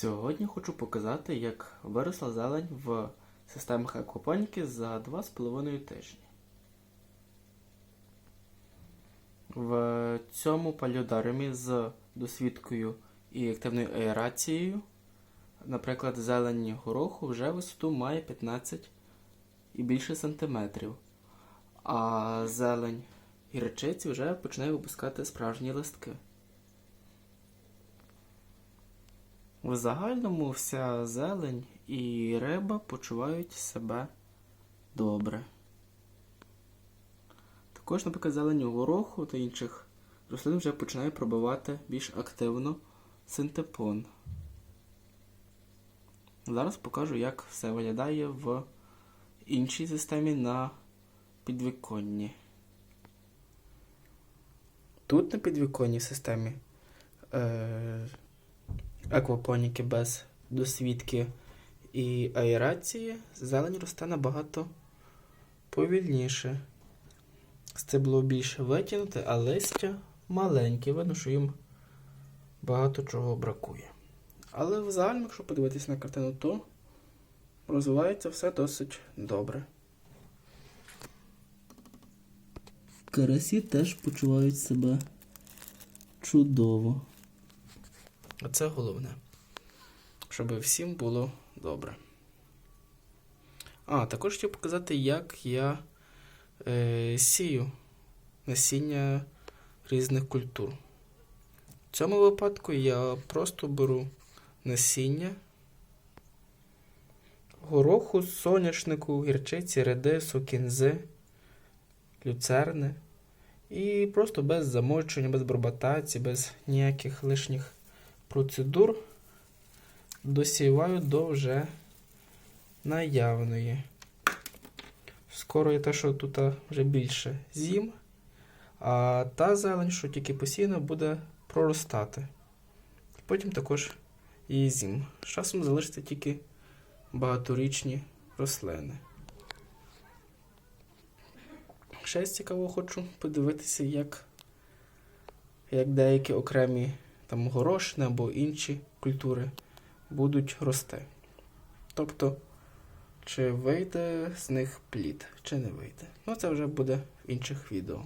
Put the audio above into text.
Сьогодні хочу показати, як виросла зелень в системах аквапоніки за 2,5 тижні. В цьому паліодарумі з досвідкою і активною аерацією, наприклад, зелень гороху вже висоту має 15 і більше сантиметрів, а зелень гірчиці вже починає випускати справжні листки. В загальному вся зелень і риба почувають себе добре. Також, наприклад, зелень гороху та інших рослин вже починає пробивати більш активно синтепон. Зараз покажу, як все виглядає в іншій системі на підвіконні. Тут на підвіконній системі е, аквапоніки без досвідки і аерації, зелень росте набагато повільніше. Стебло більше витягнуте, а листя маленьке. Видно, що їм багато чого бракує. Але в загальному, якщо подивитись на картину, то розвивається все досить добре. Карасі теж почувають себе чудово. Оце головне. Щоб всім було добре. А, також хотів показати, як я е, сію насіння різних культур. В цьому випадку я просто беру насіння гороху, соняшнику, гірчиці, редису, кінзи, люцерни. І просто без замочення, без барбатації, без ніяких лишніх процедур досіваю до вже наявної. Скоро я те, що тут вже більше з'їм, а та зелень, що тільки постійно буде проростати. Потім також її з'їм. З часом залишаться тільки багаторічні рослини. Ще цікаво хочу подивитися, як, як деякі окремі там горошини або інші культури будуть рости. Тобто, чи вийде з них плід, чи не вийде. Ну, це вже буде в інших відео.